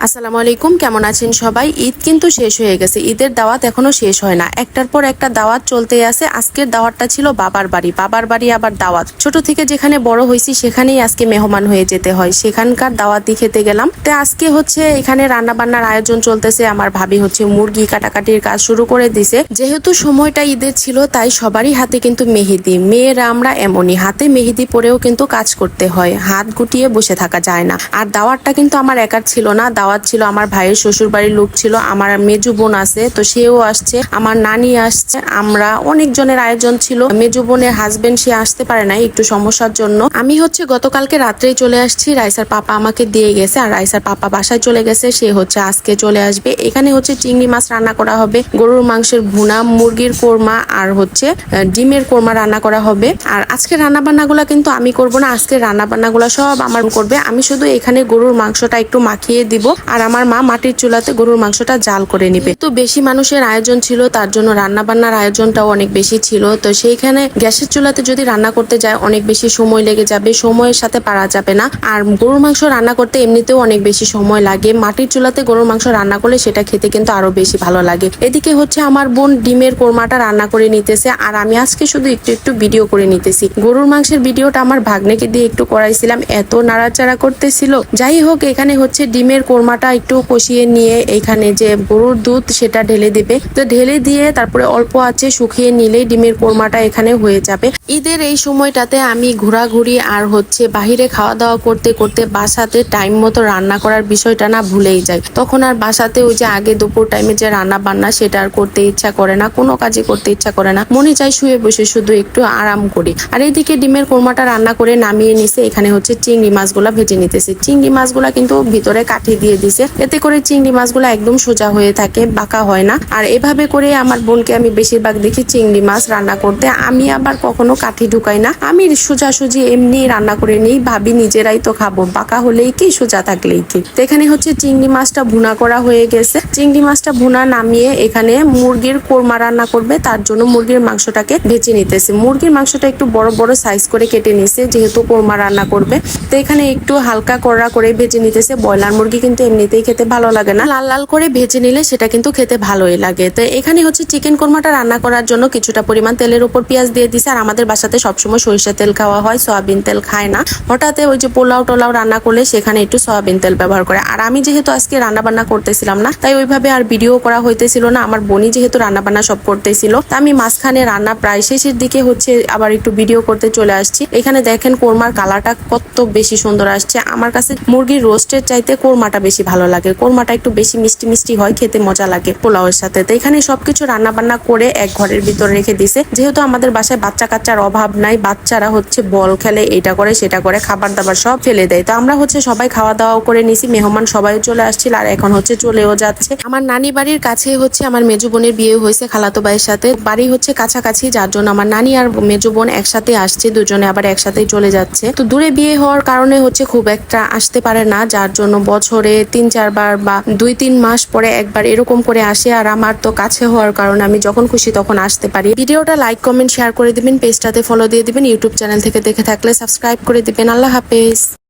আসসালামু আলাইকুম, কেমন আছেন সবাই? ঈদ কিন্তু শেষ হয়ে গেছে। ঈদের দাওয়াত এখনও শেষ হয় না। একটার পর একটা দাওয়াত চলতেই আছে। আজকের দাওয়াতটা ছিল বাবার বাড়ি। বাবার বাড়ি আবার দাওয়াত। ছোট থেকে যেখানে বড় হয়েছি, সেখানেই আজকে মেহমান হয়ে যেতে হয়। সেখানকার দাওয়াতই খেতে গেলাম। তো আজকে হচ্ছে এখানে রান্না বান্নার আয়োজন চলতেছে। আমার ভাবি হচ্ছে মুরগি কাটাকাটির কাজ শুরু করে দিছে। যেহেতু সময়টা ঈদের ছিল, তাই সবারই হাতে কিন্তু মেহেদি। মেয়েরা আমরা এমনই। হাতে মেহেদি পরেও কিন্তু কাজ করতে হয়। হাত গুটিয়ে বসে থাকা যায় না। আর দাওয়াতটা কিন্তু আমার একার ছিল না। দাওয়াত ছিল, আমার ভাইয়ের শ্বশুর বাড়ির লোক ছিল, আমার মেজু বোন আছে, তো সেও আসছে, আমার নানি আসছে, আমরা অনেক জনের আয়োজন ছিল, মেজু বোনের হাজবেন্ড সে আসতে পারে না একটু সমস্যার জন্য। আমি হচ্ছে গতকালকে রাত্রেই চলে আসছি, রাইসার পাপা আমাকে দিয়ে গেছে, আর রাইসার পাপা বাসায় চলে গেছে, সে হচ্ছে আজকে চলে আসবে। এখানে হচ্ছে চিংড়ি মাছ রান্না করা হবে, গরুর মাংসের ভুনা, মুরগির কোরমা, আর হচ্ছে ডিমের কোরমা রান্না করা হবে। আর আজকে রান্না বান্নাগুলো কিন্তু আমি করব না আজকে রান্না বান্নাগুলো সব আমার করবে, আমি শুধু এখানে গরুর মাংসটা একটু মাখিয়ে দিব। আর আমার মা মাটির চুলাতে গরুর মাংসটা জাল করে নিবে। তো বেশি মানুষের আয়োজন ছিল, তার জন্য রান্না বান্নার আয়োজনটাও অনেক বেশি ছিল। তো সেইখানে গ্যাসের চুলাতে যদি রান্না করতে যায়, অনেক বেশি সময় লেগে যাবে, সময়ের সাথে পারা যাবে না। আর গরুর মাংস রান্না করতে এমনিতেও অনেক বেশি সময় লাগে। মাটির চুলাতে গরুর মাংস রান্না করলে সেটা খেতে কিন্তু আরও বেশি ভালো লাগে। এদিকে হচ্ছে আমার বোন ডিমের কোরমাটা রান্না করে নিতেছে, আর আমি আজকে শুধু একটু একটু ভিডিও করে নিতেছি। গরুর মাংসের ভিডিওটা আমার ভাগ্নেকে দিয়ে একটু করাইছিলাম, এত নাড়াচাড়া করতেছিল। যাই হোক, এখানে হচ্ছে ডিমের কোরমাটা একটু কষিয়ে নিয়ে এখানে যে গরুর দুধ সেটা ঢেলে দেবে। তো ঢেলে দিয়ে তারপরে অল্প আছে শুকিয়ে নিলেই ডিমের কোরমাটা এখানে হয়ে যাবে। ঈদের এই সময়টাতে আমি ঘোরাঘুরি আর হচ্ছে বাহিরে খাওয়া দাওয়া করতে করতে বাসাতে টাইম মতো রান্না করার বিষয়টা না ভুলেই যাই। তখন আর বাসাতে ওই যে আগে দুপুর টাইমে যে রান্না বান্না সেটা আর করতে ইচ্ছা করে না, কোনো কাজে করতে ইচ্ছা করে না। মনে চাই শুয়ে বসে শুধু একটু আরাম করি। আর এইদিকে ডিমের কোরমাটা রান্না করে নামিয়ে নিছে, এখানে হচ্ছে চিংড়ি মাছগুলা ভেজে নিতেছে। চিংড়ি মাছগুলা কিন্তু ভিতরে কাঠি দিয়ে দিছে। এতে করে চিংড়ি মাছগুলো একদম সোজা হয়ে থাকে, বাঁকা হয় না। আর এভাবে করে আমার বোনকে আমি বেশিরভাগ দেখি চিংড়ি মাছ রান্না করতে। আমি আবার কখনো কাঠি ঢুকাই না। আমি সোজাসুজি এমনি রান্না করে নিই, ভাবি নিজেরাই তো খাব, বাঁকা হলেই কি সোজা থাকলেই কি? এখানে হচ্ছে চিংড়ি মাছটা ভুনা করা হয়ে গেছে। চিংড়ি মাছটা ভুনা নামিয়ে এখানে মুরগির কোরমা রান্না করবে, তার জন্য মুরগির মাংসটাকে ভেজে নিতেছে। মুরগির মাংসটা একটু বড় বড় সাইজ করে কেটে নিছে, যেহেতু কোরমা রান্না করবে। তো এখানে একটু হালকা কড়া করে ভেজে নিতেছে। ব্রয়লার মুরগি কিন্তু এমনিতেই খেতে ভালো লাগে না। লাল লাল করে ভেজে নিলে সেটা কিন্তু খেতে ভালোই লাগে। তো এখানে হচ্ছে চিকেন কোরমাটা রান্না করার জন্য কিছুটা পরিমাণ তেলের উপর পেঁয়াজ দিয়ে দিছে, আর আমাদের বাসাতে সবসময় সরিষা তেল খাওয়া হয়, সয়াবিন তেল খায় না। হঠাৎ ওই যে পোলাও টোলাও রান্না করলে সেখানে একটু সয়াবিন তেল ব্যবহার করে। আর আমি যেহেতু আজকে রান্না বান্না করতেছিলাম না, তাই ওইভাবে আর ভিডিও করা হইতেছিল না। আমার বোনই যেহেতু রান্না বান্না সব করতেছিল, তা আমি মাঝখানে রান্না প্রায় শেষের দিকে হচ্ছে আবার একটু ভিডিও করতে চলে আসছি। এখানে দেখেন কোরমার কালারটা কত বেশি সুন্দর আসছে। আমার কাছে মুরগির রোস্টের চাইতে কোরমাটা বেশি ভালো লাগে। কোরমাটা একটু বেশি মিষ্টি মিষ্টি হয়, খেতে মজা লাগে পোলাওয়ের সাথে। তো এখানে সবকিছু রান্না বান্না করে এক ঘরের ভিতরে রেখে দিছে। যেহেতু আমাদের বাসায় বাচ্চা কাচ্চার অভাব নাই, বাচ্চারা হচ্ছে বল খেলে, এটা করে, সেটা করে খাবার দাবার সব ফেলে দেয়। তো আমরা হচ্ছে সবাই খাওয়া দাওয়া করে নিছি, মেহমান সবাই চলে আসছিল আর এখন হচ্ছে চলেও যাচ্ছে। আমার নানি বাড়ির কাছে হচ্ছে আমার মেজু বোনের বিয়ে হয়েছে খালাতো ভাইয়ের সাথে। বাড়ি হচ্ছে কাছাকাছি, যার জন্য আমার নানি আর মেজু বোন একসাথে আসছে, দুজনে আবার একসাথেই চলে যাচ্ছে। তো দূরে বিয়ে হওয়ার কারণে হচ্ছে খুব একটা আসতে পারে না, যার জন্য বছরে তিন, চারবার বা দুই, তিন মাস পরে একবার এরকম করে আসে। আর আমার তো কাছে হওয়ার কারণে আমি যখন খুশি তখন আসতে পারি। ভিডিওটা লাইক কমেন্ট শেয়ার করে দিবেন পেজটাতে ফলো দিয়ে দিবেন ইউটিউব চ্যানেল থেকে দেখে থাকলে সাবস্ক্রাইব করে দিবেন। আল্লাহ হাফেজ।